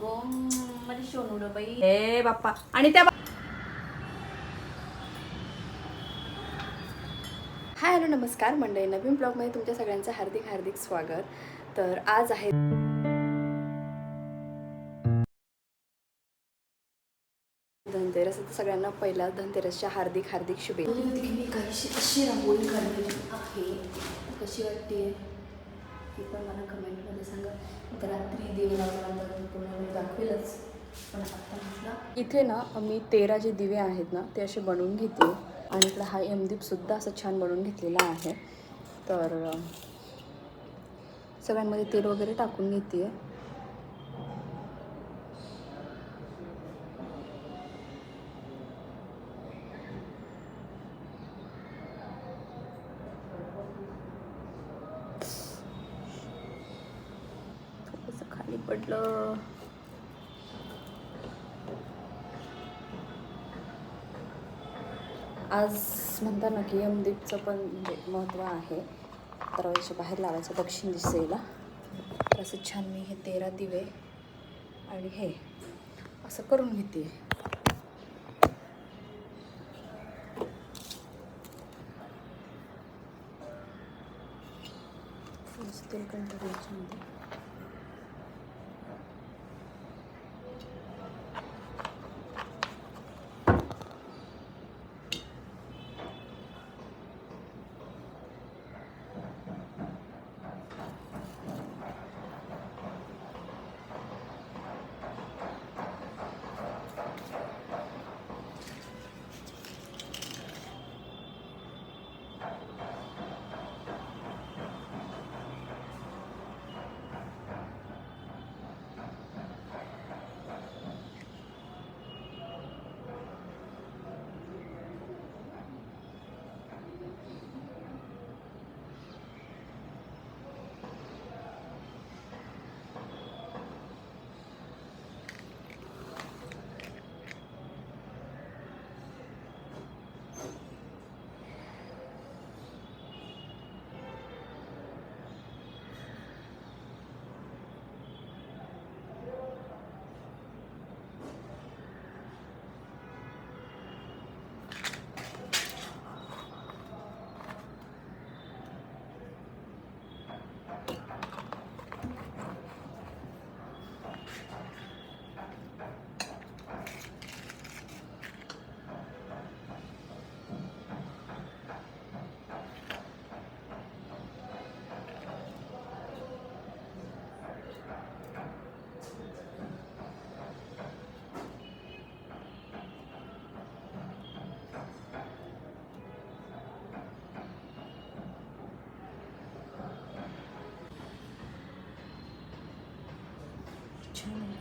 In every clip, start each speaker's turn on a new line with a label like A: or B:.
A: गो माझी बाई.
B: हे बाप्पा. आणि त्या हाय हॅलो नमस्कार. मंडळी नवीन ब्लॉगमध्ये तुमच्या सगळ्यांचं हार्दिक हार्दिक स्वागत. तर आज आहे धनतेरस. तर सगळ्यांना पहिला धनतेरसच्या हार्दिक हार्दिक शुभेच्छा. मी कशी कशी रांगोळी काढलेली आहे. कशी वाटते ही पण मला कमेंटमध्ये सांगा. तर रात्री देव लागल्यानंतर पूर्ण मी दाखवेलच. पण आता म्हटलं इथे ना मी तेरा जे दिवे आहेत ना ते असे बनवून घेते. आणि इकडे हा यमदीपसुद्धा असं छान बनवून घेतलेला आहे. तर सगळ्यांमध्ये तेल वगैरे टाकून घेते. आहे आज म्हणता ना की यमदीपचं पण म्हणजे महत्त्व आहे. दरवाजाच्या बाहेर लावायचं दक्षिण दिशेला. तर असं छान मी हे तेरा दिवे आणि हे असं करून घेते. थोडंसं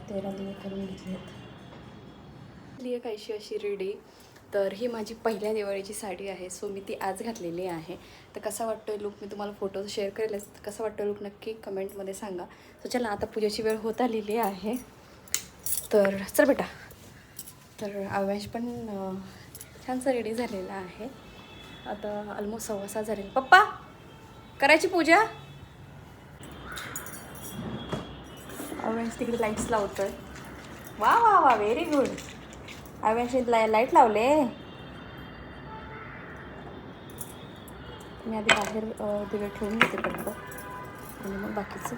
B: ते टाकलं तेरा करून घेतलेत लिहि काहीशी अशी रेडी तर ही माझी पहिल्या दिवाळीची साडी आहे सो मी ती आज घातलेली आहे. तर कसा वाटतो लुक मी तुम्हाला फोटो शेअर करेलच तर कसा वाटतो लुक नक्की कमेंटमध्ये सांगा. तर चला आता पूजेची वेळ होत आलेली आहे. तर चल बेटा. तर अवेश पण छानसा रेडी झालेला आहे. आता ऑलमोस्ट सव्वा सहा झालेला. पप्पा करायची पूजा? अवेश तिकडे लाईट्स लावतोय. वा वा वा व्हेरी गुड अवेश लाइट लावले. मी आधी बाहेर दिवे ठेवून घेते पडतं आणि मग बाकीचं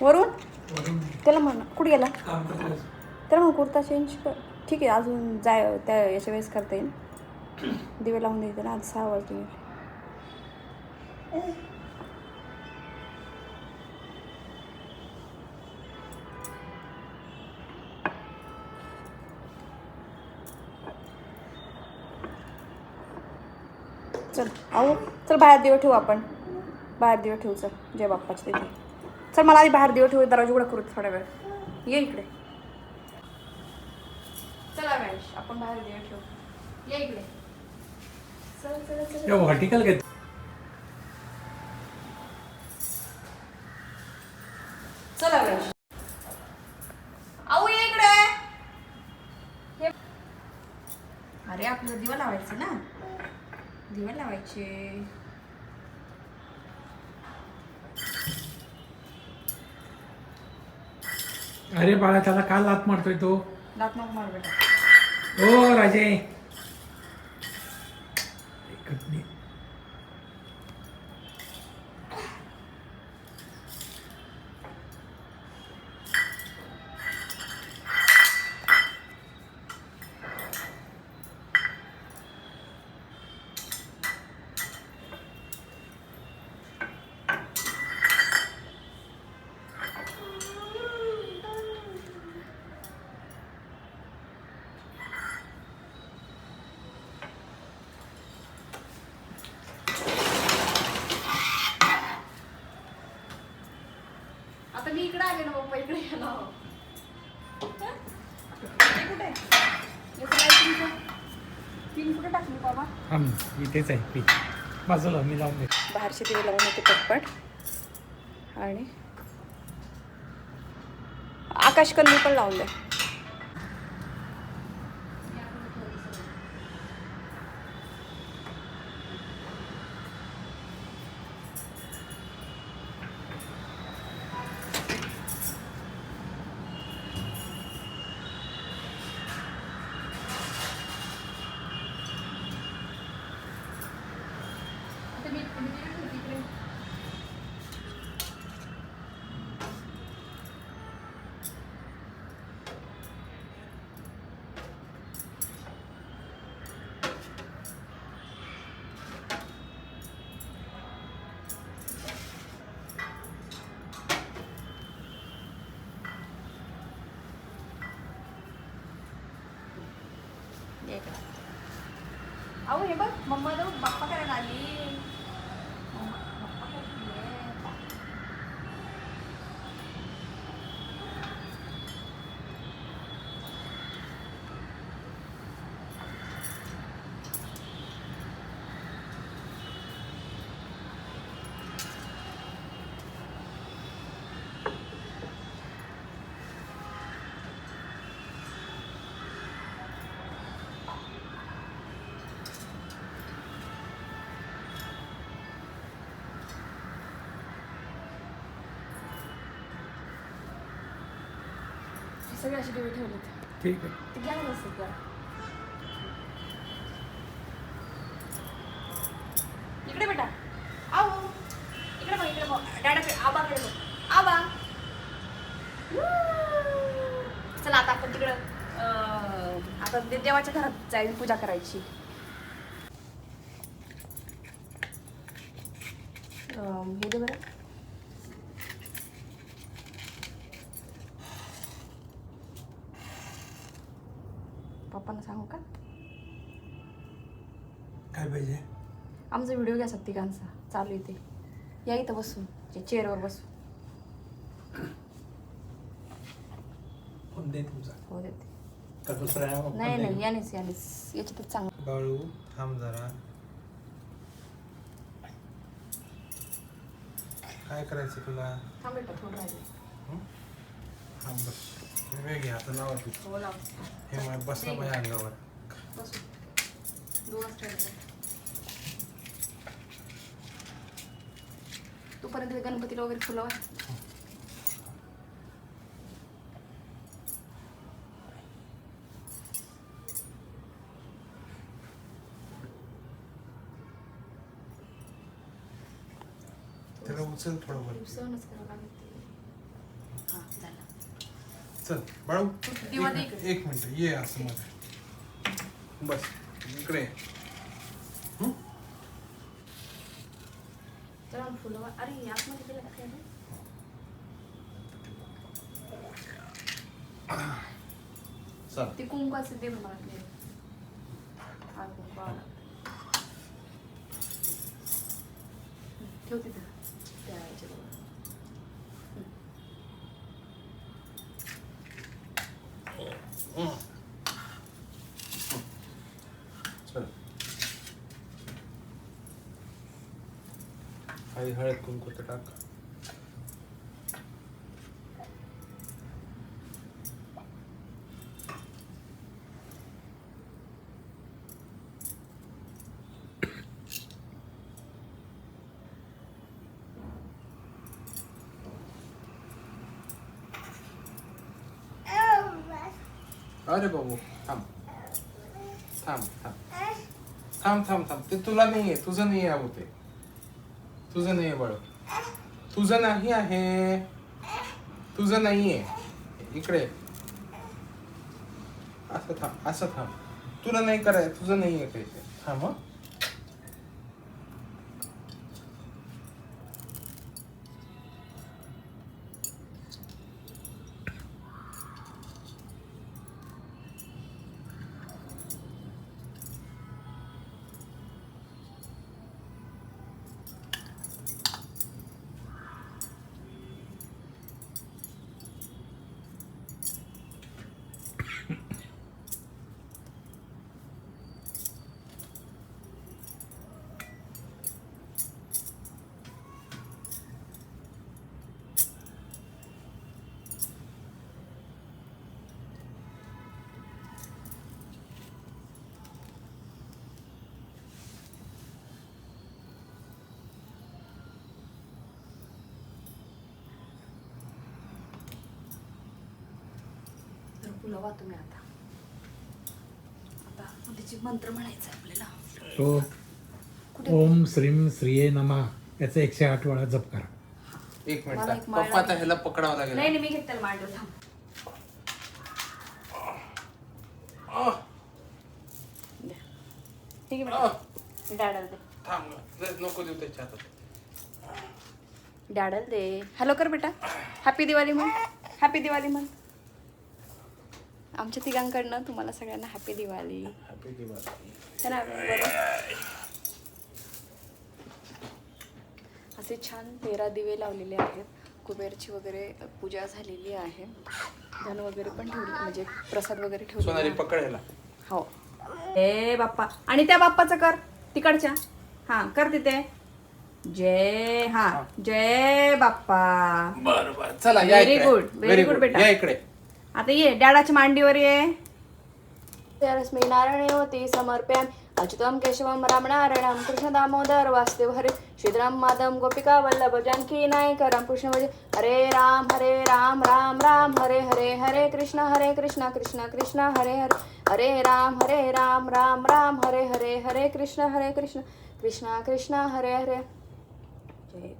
B: वरून त्याला म्हण तर मग कुर्ता चेंज कर. ठीक आहे अजून जाय त्या याच्या वेळेस करता येईल. दिवे लावून देते ना आज सहा वाजले. चल आहो. चल बाहेर दिवस ठेवू आपण. बाहेर दिवस ठेवू चल. जय बाप्पाचे. तिथे चल मला आधी बाहेर दिवे ठेवू दरवाजा उघडा करू थोड्या वेळ. ये इकडे. चला मॅश आपण बाहेर दिवे ठेवू या इकडे. चल चला
C: ते
B: चला.
C: व्हर्टिकल घेत.
B: चला मॅश आऊ ये इकडे. हे- अरे आपलं दिवा लावायचं ना. दिवा लावायचे.
C: अरे बाळा त्याला का लात मारतोय तो?
B: लात नको मार बेटा.
C: ओ राजे ऐकत नाही.
B: आता मी इकडे आले ना पप्पा इकडे ये ना हे कुठे आहे? याचं lighting चं पिन कुठे टाकली बाबा
C: इथेच आहे पी. बाजूला मी लावून दे
B: बाहेरचे दिवे लावून येते पटपट. आणि आकाशकंदी पण लावून दे. अहो हे बघ मम्मा जाऊ बाप्पा करायला आली. सगळे असे दिवे ठेवलेत
C: ठीक आहे.
B: ते घ्या ना जरा. इकडे बेटा. आऊ इकडे बघ इकडे बघ. डॅडाकडे आबाकडे बघ. आबा! चला आता आपण तिकडं अं, आता दे- देवाच्या घरात जायची पूजा करायची. अं, हे दे बरं. सांगू का?
C: काय पाहिजे?
B: आमचा व्हिडिओ घ्या तिघांचा चालू इथे या इथं बसून चेअरवर बसू
C: फोन दे तुमचा.
B: हो देते.
C: का दुसरा आहे? फोन
B: नाही
C: दे.
B: नाही. यानेच यानेच. याच्यातच चांगलं.
D: बाळू थांब जरा. काय करायचं तुला?
B: थांब बेटा थोडं राहिले.
D: थांब बस घे आता तू
B: हो लाव
D: हे मा- बस ना माझ्या अंगावर.
B: बसू. दोनच ठेवले तोपर्यंत गणपतीला वगैरे फुलं वाह.
D: त्याला उचल थोडं वर
B: सहनच करावं लागेल ते.
D: चल बाळू एक मिनिट- एक मिनिट ये असं मध्ये बस इकडे ये. हं?
B: चला फुलं अरे आतमध्ये गेलं का काय रे?
D: चल
B: ते कुंकवाचं दे मला ते. हा कुंकू आला. ठेव तिथं त्या याच्याजवळ.
D: काही हळद कुंकू तर टाक अरे बाबू थांब. थांब थांब. थांब थांब थांब. ते तुला नाही आहे तुझं नाही आहे ते. तुझं नाही आहे बाळ. तुझं नाही आहे. तुझं नाही आहे इकडे असं थांब असं थांब. तुला नाही करायचं तुझं नाही आहे काही ते. थांब
B: तर पुलावा तुम्ही आता. आता त्याची मंत्र म्हणायचं आपल्याला.
C: तो ओम श्रीम श्रीये नमा याचा एकशे आठ वेळा जप करा.
D: एक
B: मला
D: मिनिट
B: एक माळ
D: पप्पा आता ह्याला पकडावं लागेल.
B: नाही नाही मी घेते त्याला मांडव थांब.
D: आह,
B: द्या. ठीक आहे डॅडल दे.
D: थांब नको देऊ त्याच्या हातात.
B: डॅडल दे. हॅलो कर बेटा. हॅपी दिवाळी म्हण. हॅपी दिवाळी म्हण. आमच्या तिघांकडनं तुम्हाला सगळ्यांना हॅपी दिवाळी
D: हॅपी
B: है? असे छान तेरा दिवे लावलेले आहेत. कुबेरची वगैरे पूजा झालेली आहे. धन वगैरे पण ठेवली म्हणजे प्रसाद वगैरे ठेवले
D: पकड ह्याला.
B: हो. ए बाप्पा. आणि त्या बाप्पाचं कर. तिकडच्या. हा कर तिथे. जय हा. जय बाप्पा.
D: बरं बरं. चला
B: very Very good
D: good.
B: बेटा.
D: या इकडे.
B: आता ये डॅडाच्या मांडीवर ये रश्मी नारायणे होती समर्प्याम अच्युतम केशवम रामनारायणम कृष्ण दामोदर वासुदेव हरे श्रीराम माधव गोपिका वल्लभ जानकी नायक राम कृष्ण भजे हरे राम हरे राम राम राम हरे हरे हरे कृष्ण हरे कृष्ण कृष्ण कृष्ण हरे हरे हरे राम हरे राम राम राम हरे हरे हरे कृष्ण हरे कृष्ण कृष्ण कृष्ण हरे हरे जय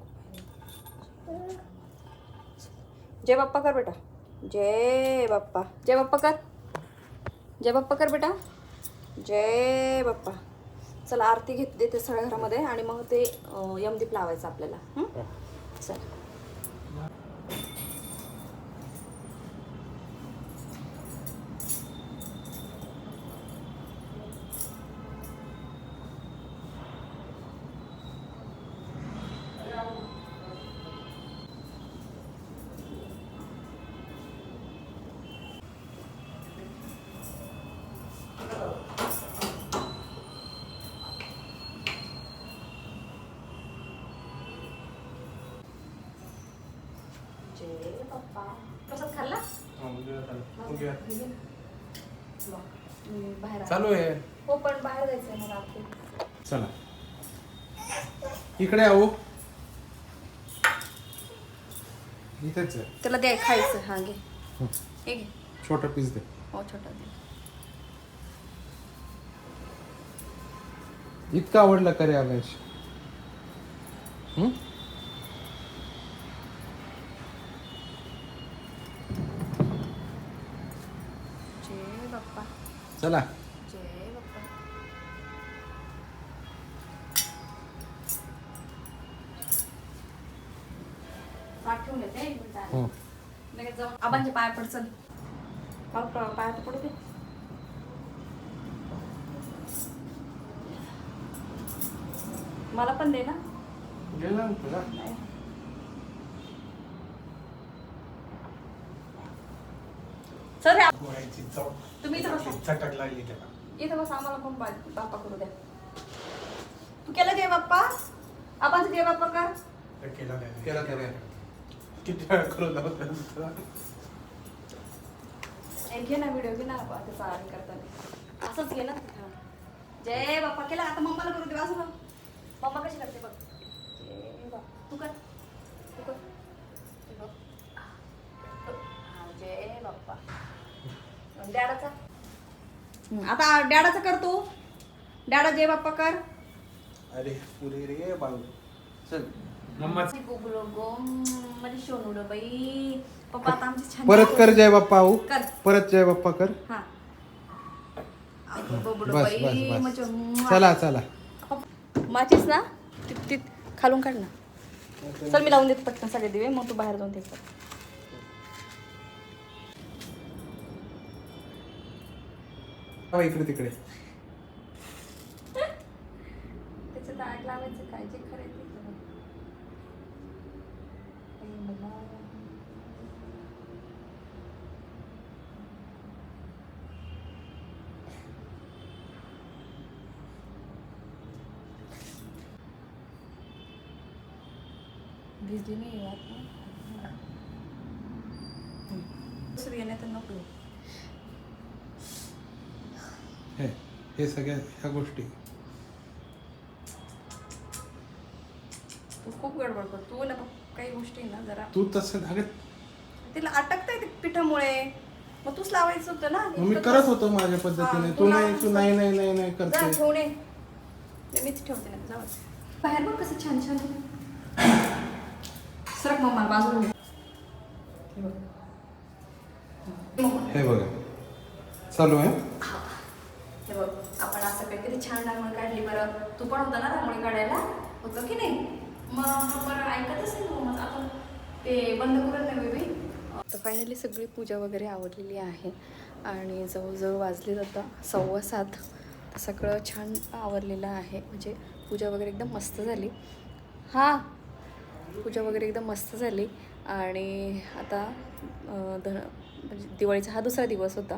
B: जय बाप्पा कर बेटा जय बाप्पा. जय बाप्पा कर. जय बाप्पा कर बेटा. जय बाप्पा. चला आरती घेत देते सगळ्या घरामध्ये आणि मग ते यमदीप लावायचं आपल्याला. हं? चल. मी बाहेर.
D: चालू आहे.
B: हो पण बाहेर जायचंय मला आरती
D: चला. इकडे आहो. इथेच आहे.
B: त्याला द्याय खायचं. हा घे. हे. घे.
D: छोटा पीस दे.
B: हो छोटा दे.
D: इतकं आवडलं का रे आवेश हं?
B: जय बाप्पा
D: चला. हो.
B: लगेच आबांच्या पाया पड चल. पाया तर पडू दे. मला पण दे ना.
D: गेला ना तुला.
B: नाही. चल रे
C: गोळ्याची चव
B: तुम्ही इथं बसा.
C: चटक लागली त्याला.
B: इथं बस आम्हाला पण बा- बाप्पा करू द्या. तू केलं जय बाप्पा? आपण जय बाप्पा कर
C: केला त्याने.
D: केला त्याने किती वेळा करून लावतो
B: ए, घे ना व्हिडिओ घे ना त्याचा आराम करताना. असंच घे ना. हा. जय बाप्पा. केला आता मम्माला करू दे ना मम्मा कशी करते बघ. जय बाप्पा. तू कर. डॅडाचा? हं, आता डॅडाचा कर तू. डॅडा जय बाप्पा कर.
D: अरे पुरे रे बाळू. चल.
C: मम्माच
A: गुगलो गो माझी सोनू रे बाई. पप्पा आता आमची छान
D: परत कर जय बाप्पा
B: कर.
D: परत जय बाप्पा कर.
B: हा. अगं बबडं
D: बस
B: बाई,
D: बस.
B: म्हणजे
D: बस चला. चला
B: माचीस ना? खालून काढ ना. चल मी लावून देते पटकन सगळे दिवे. मग तू बाहेर जाऊन ते कर
D: हा, इकडे तिकडे.
B: लावायचं काय? जे खरं ते. भिजली नाही यात ना दुसरी येण्यात नको.
D: हे हे सगळ्या ह्या गोष्टी.
B: तू खूप गडबड कर. तू ना बघ, काही गोष्टी ना जरा
D: तू तसं अगं
B: तिला अटकताय ते पिठामुळे. मग तूच लावायचं होतं ना.
D: मग मी करत होतो माझ्या पद्धतीने. तू नाही तू नाही नाही नाही नाही
B: जा
D: करते
B: नाही, मीच ठेवते ना जाऊ दे. बाहेर बघ कसं छान छान. सरक बाजूला घे. हे बघ.
D: हे बघा. चालू आहे
B: हे बघ आपण असं काही किती छान रांगोळी काढली बरं तू पण होता ना रांगोळी काढायला होतं की नाही? मग मग आपण? ते बंद करत नाही बेबी? तर फायनली सगळी पूजा वगैरे आवडलेली आहे. आणि जवळजवळ वाजले जाता सव्वा सात. सगळं छान आवरलेलं आहे. म्हणजे पूजा वगैरे एकदम मस्त झाली. हां! पूजा वगैरे एकदम मस्त झाली. आणि आता धन म्हणजे दिवाळीचा हा दुसरा दिवस होता.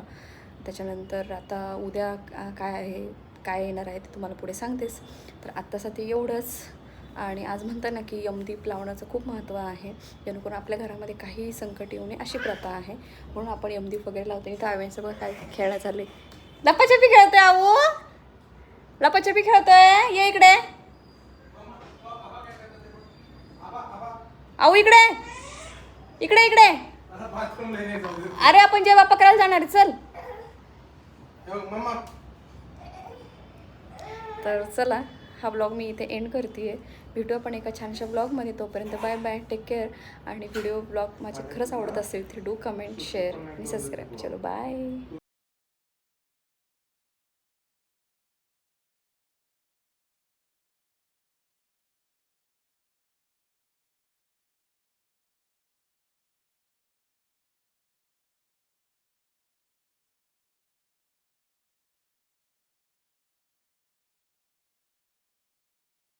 B: त्याच्यानंतर आता उद्या काय आहे काय येणार आहे ते तुम्हाला पुढे सांगतेस. तर आत्तासाठी एवढंच. आणि आज म्हणता ना की यमदीप लावण्याचं खूप महत्त्व आहे जेणेकरून आपल्या घरामध्ये काही संकट येऊ नये अशी प्रथा आहे. म्हणून आपण यमदीप वगैरे लावतो. आणि त्या बघा काय खेळायला चालले लपाछपी खेळतोय आऊ. लपाछपी खेळतोय? ये इकडे. आऊ इकडे. इकडे इकडे. अरे आपण जेव्हा पकडायला जाणार आहे, चल. तर चला. हा ब्लॉग मी इथे एंड करते आहे भेटू आपण एका छानशा ब्लॉगमध्ये तोपर्यंत बाय बाय टेक केअर आणि व्हिडिओ ब्लॉग माझे खरंच आवडत असेल तर डू कमेंट शेअर आणि सबस्क्राईब चलो बाय